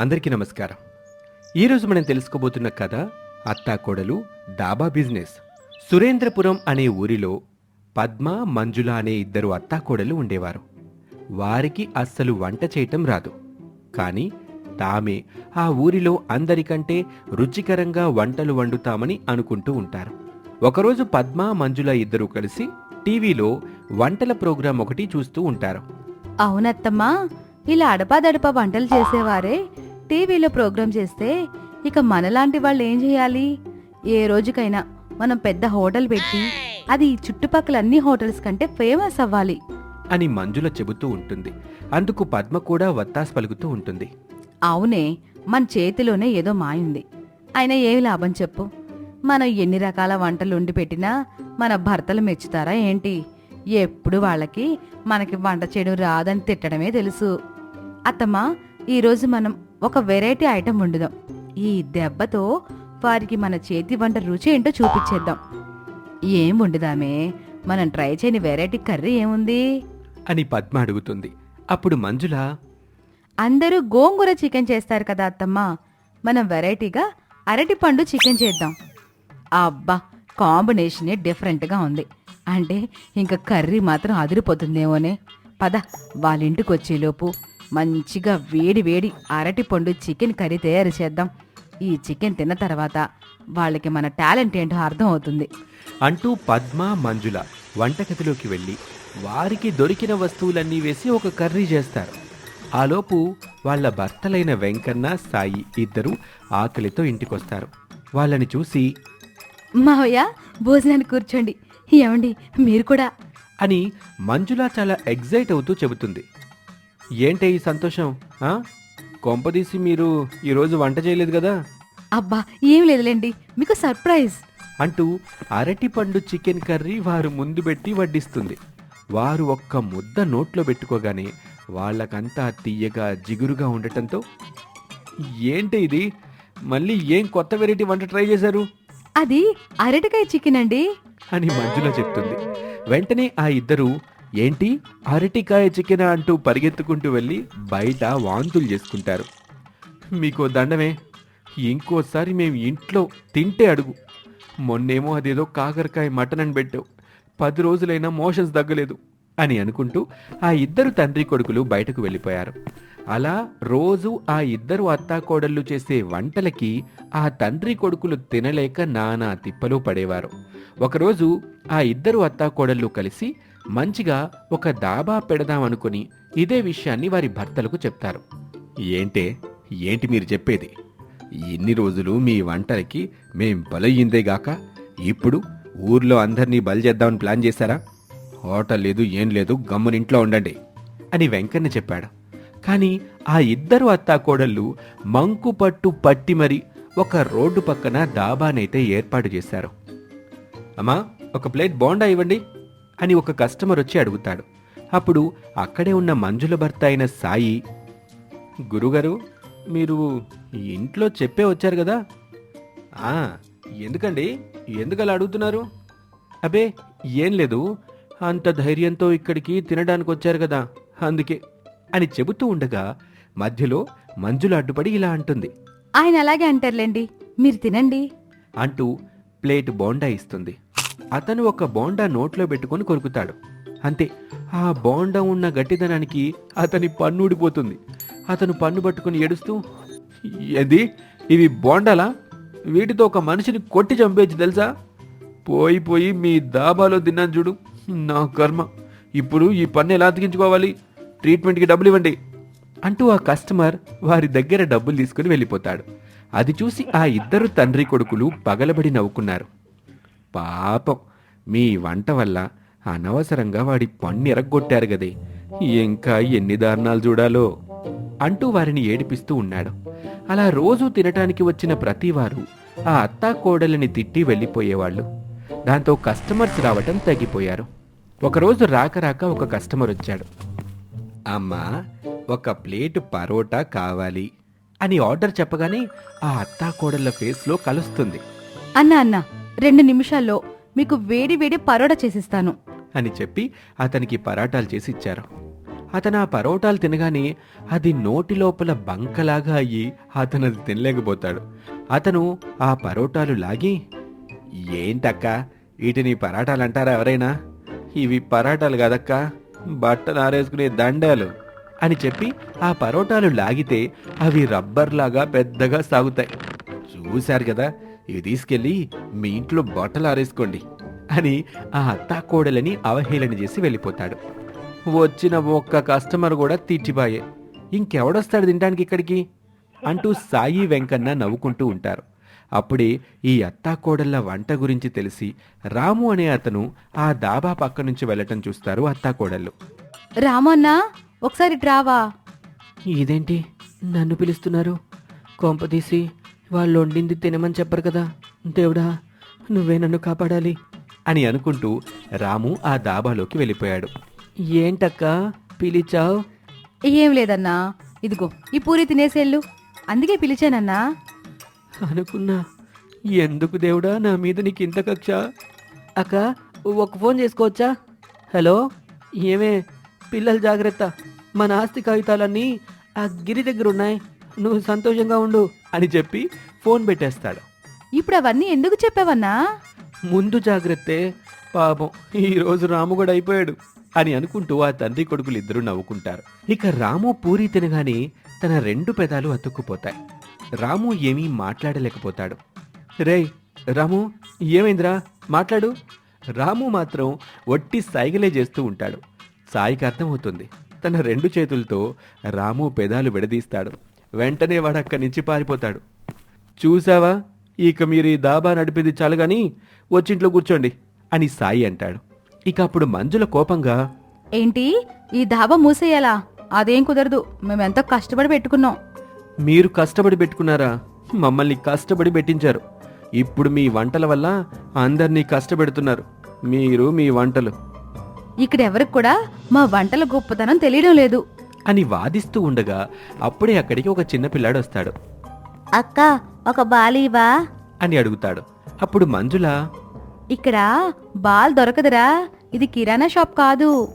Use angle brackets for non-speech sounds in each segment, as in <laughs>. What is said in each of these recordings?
అందరికీ నమస్కారం. ఈరోజు మనం తెలుసుకోబోతున్న కథ అత్తాకోడలు డాబా బిజినెస్. సురేంద్రపురం అనే ఊరిలో పద్మ మంజుల అనే ఇద్దరు అత్తాకోడలు ఉండేవారు. వారికి అస్సలు వంట చేయటం రాదు. కానీ తామే ఆ ఊరిలో అందరికంటే రుచికరంగా వంటలు వండుతామని అనుకుంటూ ఉంటారు. ఒకరోజు పద్మ మంజుల ఇద్దరూ కలిసి టీవీలో వంటల ప్రోగ్రాం ఒకటి చూస్తూ ఉంటారు. అవునత్తమ్మా ఇలా అడపాదడపా వంటలు చేసేవారే? టీవీలో ప్రోగ్రాం చేస్తే ఇక మనలాంటి వాళ్ళు ఏం చేయాలి? ఏ రోజుకైనా మనం పెద్ద హోటల్ పెట్టి అది చుట్టుపక్కల అన్ని హోటల్స్ కంటే ఫేమస్ అవ్వాలి. అని మంజుల చెబుతూ ఉంటుంది. అందుకు పద్మ కూడా వత్తాస్ పలుకుతూ ఉంటుంది. అవునే మన చేతిలోనే ఏదో మాయుంది అయినా ఏమి లాభం చెప్పు? మనం ఎన్ని రకాల వంటలు వండి పెట్టినా మన భర్తలు మెచ్చుతారా ఏంటి? ఎప్పుడు వాళ్ళకి మనకి వంట చేయడం రాదని తిట్టడమే తెలుసు. అత్తమ్మా ఈరోజు మనం ఒక వెరైటీ ఐటెం వండుదాం ఈ దెబ్బతో వారికి మన చేతి వంట రుచి ఏంటో చూపించేద్దాం. ఏం వండుదామే మనం ట్రై చేయని వెరైటీ కర్రీ ఏముంది? అని పద్మ అడుగుతుంది. అప్పుడు మంజుల అందరూ గోంగూర చికెన్ చేస్తారు కదా అత్తమ్మ. మనం వెరైటీగా అరటిపండు చికెన్ చేద్దాం. అబ్బా కాంబినేషనే డిఫరెంట్గా ఉంది. అంటే ఇంకా కర్రీ మాత్రం అదిరిపోతుందేమోనే. పద వాళ్ళ ఇంటికి వచ్చేలోపు మంచిగా వేడి వేడి అరటిపండు చికెన్ కర్రీ తయారు చేద్దాం. ఈ చికెన్ తిన్న తర్వాత వాళ్ళకి మన టాలెంట్ ఏంటో అర్థం అవుతుంది. అంటూ పద్మ మంజుల వంటగదిలోకి వెళ్ళి వారికి దొరికిన వస్తువులన్నీ వేసి ఒక కర్రీ చేస్తారు. ఆలోపు వాళ్ళ భర్తలైన వెంకన్న సాయి ఇద్దరు ఆకలితో ఇంటికొస్తారు. వాళ్ళని చూసి మావయ్య భోజనానికి కూర్చోండి. ఏమండి మీరు కూడా? అని మంజుల చాలా ఎగ్జైట్ అవుతూ చెబుతుంది. ఏంటే ఈ సంతోషం ఆ? కొంపదీసి మీరు ఈరోజు వంట చేయలేదు కదా? అబ్బా ఏం లేదులేండి. మీకు సర్ప్రైజ్. అంటూ అరటిపండు చికెన్ కర్రీ వారు ముందు పెట్టి వడ్డిస్తుంది. వారు ఒక్క ముద్ద నోట్లో పెట్టుకోగానే వాళ్ళకంతా తీయగా జిగురుగా ఉండటంతో ఏంటి ఇది? మళ్ళీ ఏం కొత్త వెరైటీ వంట ట్రై చేశారు? అది అరటికాయ చికెన్ అండి. అని మంజుల చెప్తుంది. వెంటనే ఆ ఇద్దరు ఏంటి? అరటికాయ చికెన్ అంటూ పరిగెత్తుకుంటూ వెళ్ళి బయట వాంతులు చేసుకుంటారు. మీకు దండమే. ఇంకోసారి మేము ఇంట్లో తింటే అడుగు. మొన్నేమో అదేదో కాకరకాయ మటన్ అని పెట్టావు. పది రోజులైనా మోషన్స్ తగ్గలేదు అని అనుకుంటూ ఆ ఇద్దరు తండ్రి కొడుకులు బయటకు వెళ్ళిపోయారు. అలా రోజు ఆ ఇద్దరు అత్తాకోడళ్ళు చేసే వంటలకి ఆ తండ్రి కొడుకులు తినలేక నానా తిప్పలు పడేవారు. ఒకరోజు ఆ ఇద్దరు అత్తాకోడళ్ళు కలిసి మంచిగా ఒక దాబా పెడదామనుకుని ఇదే విషయాన్ని వారి భర్తలకు చెప్తారు. ఏంటే? ఏంటి మీరు చెప్పేది? ఇన్ని రోజులు మీ వంటలకి మేం బలయ్యిందేగాక ఇప్పుడు ఊర్లో అందరినీ బలి చేద్దామని ప్లాన్ చేశారా? హోటల్ లేదు ఏం లేదు గమ్మునింట్లో ఉండండి అని వెంకన్న చెప్పాడు. కానీ ఆ ఇద్దరు అత్తాకోడళ్ళు మంకుపట్టు పట్టి మరి ఒక రోడ్డు పక్కన డాబానైతే ఏర్పాటు చేశారు. అమ్మా ఒక ప్లేట్ బోండా ఇవ్వండి. అని ఒక కస్టమర్ వచ్చి అడుగుతాడు. అప్పుడు అక్కడే ఉన్న మంజుల భర్త అయిన సాయి గురుగారు మీరు ఇంట్లో చెప్పే వచ్చారు కదా? ఆ ఎందుకండి? ఎందుకలా అడుగుతున్నారు? అబే ఏం లేదు. అంత ధైర్యంతో ఇక్కడికి తినడానికి వచ్చారు కదా అందుకే అని చెబుతూ ఉండగా మధ్యలో మంజుల అడ్డుపడి ఇలా అంటుంది. ఆయన అలాగే అంటారులేండి మీరు తినండి అంటూ ప్లేట్ బోండా ఇస్తుంది. అతను ఒక బోండా నోట్లో పెట్టుకొని కొరుకుతాడు. అంతే ఆ బోండా ఉన్న గట్టిదనానికి అతని పన్ను ఊడిపోతుంది. అతను పన్ను పట్టుకుని ఏడుస్తూ ఏది? ఇవి బోండాలా? వీటితో ఒక మనిషిని కొట్టి చంపేయచ్చు తెలుసా? పోయి పోయి మీ దాబాలో తిన్నాను చూడు నా కర్మ. ఇప్పుడు ఈ పన్ను ఎలా అతికించుకోవాలి? ట్రీట్మెంట్కి డబ్బులు ఇవ్వండి. అంటూ ఆ కస్టమర్ వారి దగ్గర డబ్బులు తీసుకుని వెళ్ళిపోతాడు. అది చూసి ఆ ఇద్దరు తండ్రి కొడుకులు పగలబడి నవ్వుకున్నారు. పాపం. మీ వంట వల్ల అనవసరంగా వాడి పన్ను ఎరగొట్టారు గదే. ఇంకా ఎన్ని దారుణాలు చూడాలో? అంటూ వారిని ఏడిపిస్తూ ఉన్నాడు. అలా రోజూ తినటానికి వచ్చిన ప్రతివారు ఆ అత్తా కోడలిని తిట్టి వెళ్ళిపోయేవాళ్ళు. దాంతో కస్టమర్స్ రావటం తగ్గిపోయారు. ఒకరోజు రాక రాక ఒక కస్టమర్ వచ్చాడు. అమ్మా ఒక ప్లేట్ పరోటా కావాలి అని ఆర్డర్ చెప్పగానే ఆ అత్తా కోడళ్ళ ఫేస్లో కలుస్తుంది. అన్నా అన్నా రెండు నిమిషాల్లో మీకు వేడి వేడి పరోడా చేసిస్తాను. అని చెప్పి అతనికి పరాటాలు చేసి ఇచ్చారు. అతను ఆ పరోటాలు తినగానే అది నోటి లోపల బంకలాగా అయ్యి అతను అది తినలేకపోతాడు. అతను ఆ పరోటాలు లాగి ఏంటక్క? వీటిని పరాటాలు అంటారా ఎవరైనా? ఇవి పరాటాలు కదక్క. బట్టలు ఆరేసుకునే దండాలు. అని చెప్పి ఆ పరోటాలు లాగితే అవి రబ్బర్లాగా పెద్దగా సాగుతాయి. చూశారు కదా ఇవి తీసుకెళ్ళి మీ ఇంట్లో బట్టలు ఆరేసుకోండి అని ఆ అత్తాకోడలని అవహేళన చేసి వెళ్ళిపోతాడు. వచ్చిన ఒక్క కస్టమర్ కూడా తిట్టిపాయే. ఇంకెవడొస్తాడు తినడానికి ఇక్కడికి? అంటూ సాయి వెంకన్న నవ్వుకుంటూ ఉంటారు. అప్పుడే ఈ అత్తాకోడళ్ళ వంట గురించి తెలిసి రాము అనే అతను ఆ దాబా పక్క నుంచి వెళ్ళటం చూస్తారు అత్తాకోడళ్ళు. రామన్న ఒకసారి ట్రావా ఇదేంటి? నన్ను పిలుస్తున్నారు? కొంపతీసి వాళ్ళు వండింది తినమని చెప్పరు కదా. దేవుడా నువ్వే నన్ను కాపాడాలి. అని అనుకుంటూ రాము ఆ దాబాలోకి వెళ్ళిపోయాడు. ఏంటక్క పిలిచావు? ఏం లేదన్నా ఇదిగో ఈ పూరి తినేసేళ్ళు అందుకే పిలిచానన్నా. అనుకున్నా. ఎందుకు దేవుడా నా మీద నీకు ఇంత కక్ష? అక్క ఒక ఫోన్ చేసుకోవచ్చా? హలో ఏమే పిల్లలు జాగ్రత్త. మన ఆస్తి కాగితాలన్నీ ఆ గిరి దగ్గర ఉన్నాయి. నువ్వు సంతోషంగా ఉండు అని చెప్పి ఫోన్ పెట్టేస్తాడు. ఇప్పుడు అవన్నీ ఎందుకు చెప్పావన్నా? ముందు జాగ్రత్తే పాపం ఈరోజు రాము కూడా అయిపోయాడు అని అనుకుంటూ ఆ తండ్రి కొడుకులు ఇద్దరు నవ్వుకుంటారు. ఇక రాము పూరి తినగానే తన రెండు పెదాలు అతుక్కుపోతాయి. రాము ఏమీ మాట్లాడలేకపోతాడు. రేయ్ రాము ఏమైందిరా? మాట్లాడు. రాము మాత్రం ఒట్టి సైగలే చేస్తూ ఉంటాడు. సాయికి అర్థమవుతుంది. తన రెండు చేతులతో రాము పెదాలు విడదీస్తాడు. వెంటనే వాడు అక్కడి నుంచి పారిపోతాడు. చూసావా ఇక మీరు ఈ దాబా నడిపేది చాలు గాని వచ్చింట్లో కూర్చోండి అని సాయి అంటాడు. ఇక అప్పుడు మంజుల కోపంగా ఏంటి? ఈ ధాబా మూసేయాలా? అదేం కుదరదు. మేమెంతో కష్టపడి పెట్టుకున్నాం. మీరు కష్టపడి పెట్టుకున్నారా? మమ్మల్ని కష్టపడి పెట్టించారు. ఇప్పుడు మీ వంటల వల్ల అందరినీ కష్టపెడుతున్నారు. మీరు మీ వంటలు. ఇక్కడ ఎవరికి కూడా మా వంటల గొప్పతనం తెలియడం లేదు. అని వాదిస్తూ ఉండగా అప్పుడే అక్కడికి ఒక చిన్న పిల్లాడు వస్తాడు. అక్క ఒక బాలీవా అని అడుగుతాడు. అప్పుడు మంజుల ఇక్కడ బాల్ దొరకదురా ఇది కిరాణా షాప్ కాదు.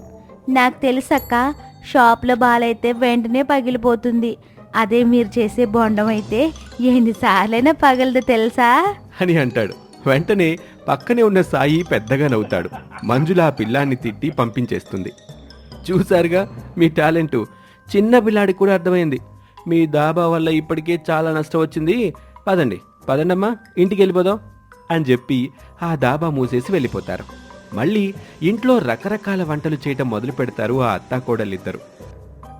నాకు తెలుసక్క షాప్లో బాల్ అయితే వెంటనే పగిలిపోతుంది. అదే మీరు చేసే బొండం అయితే ఎన్నిసార్లైనా పగలదు తెలుసా? అని అంటాడు. వెంటనే పక్కనే ఉన్న సాయి పెద్దగా నవ్వుతాడు. మంజుల ఆ పిల్లాన్ని తిట్టి పంపించేస్తుంది. చూశారుగా మీ టాలెంటు చిన్న పిల్లాడికి కూడా అర్థమైంది. మీ దాబా వల్ల ఇప్పటికే చాలా నష్టం వచ్చింది. పదండి పదండమ్మా ఇంటికి వెళ్ళిపోదాం అని చెప్పి ఆ దాబా మూసేసి వెళ్ళిపోతారు. మళ్ళీ ఇంట్లో రకరకాల వంటలు చేయటం మొదలు పెడతారు ఆ అత్తాకోడలిద్దరు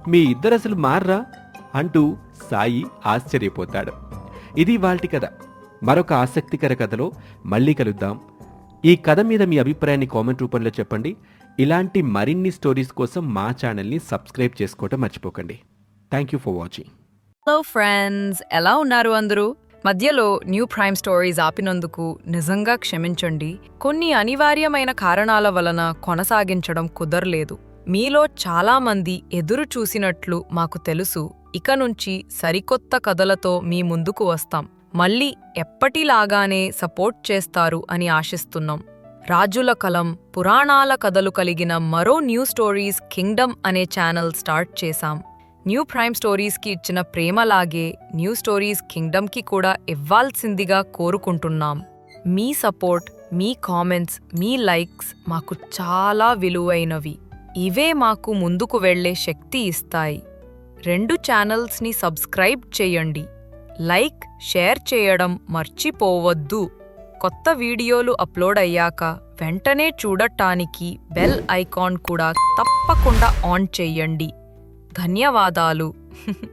మీ ఇద్దరు అసలు మార్రా? అంటూ సాయి ఆశ్చర్యపోతాడు. ఇది వాల్టి కథ. మరొక ఆసక్తికర కథలో మళ్ళీ కలుద్దాం. ఈ కథ మీద మీ అభిప్రాయాన్ని కామెంట్ రూపంలో చెప్పండి. ఇలాంటి మరిన్ని స్టోరీస్ కోసం మా ఛానల్ని సబ్స్క్రైబ్ చేసుకోవటం మర్చిపోకండి. Thank you for watching hello friends ఎలా ఉన్నారు అందరూ? మధ్యలో న్యూ ప్రైమ్ స్టోరీస్ ఆపినందుకు నిజంగా క్షమించండి. కొన్ని అనివార్యమైన కారణాల వలన కొనసాగించడం కుదరలేదు. మీలో చాలామంది ఎదురు చూసినట్లు మాకు తెలుసు. ఇక నుంచి సరికొత్త కథలతో మీ ముందుకు వస్తాం. మళ్ళీ ఎప్పటిలాగానే సపోర్ట్ చేస్తారు అని ఆశిస్తున్నాం. రాజుల కలం పురాణాల కథలు కలిగిన మరో న్యూ స్టోరీస్ కింగ్డమ్ అనే ఛానల్ స్టార్ట్ చేశాం. న్యూ ప్రైమ్ స్టోరీస్కి ఇచ్చిన ప్రేమలాగే న్యూ స్టోరీస్ కింగ్డమ్కి కూడా ఇవ్వాల్సిందిగా కోరుకుంటున్నాం. మీ సపోర్ట్ మీ కామెంట్స్ మీ లైక్స్ మాకు చాలా విలువైనవి. ఇవే మాకు ముందుకు వెళ్ళే శక్తి ఇస్తాయి. రెండు ఛానల్స్ని సబ్స్క్రైబ్ చేయండి. లైక్ షేర్ చేయడం మర్చిపోవద్దు. కొత్త వీడియోలు అప్లోడ్ అయ్యాక వెంటనే చూడటానికి బెల్ ఐకాన్ కూడా తప్పకుండా ఆన్ చెయ్యండి ధన్యవాదాలు. <laughs>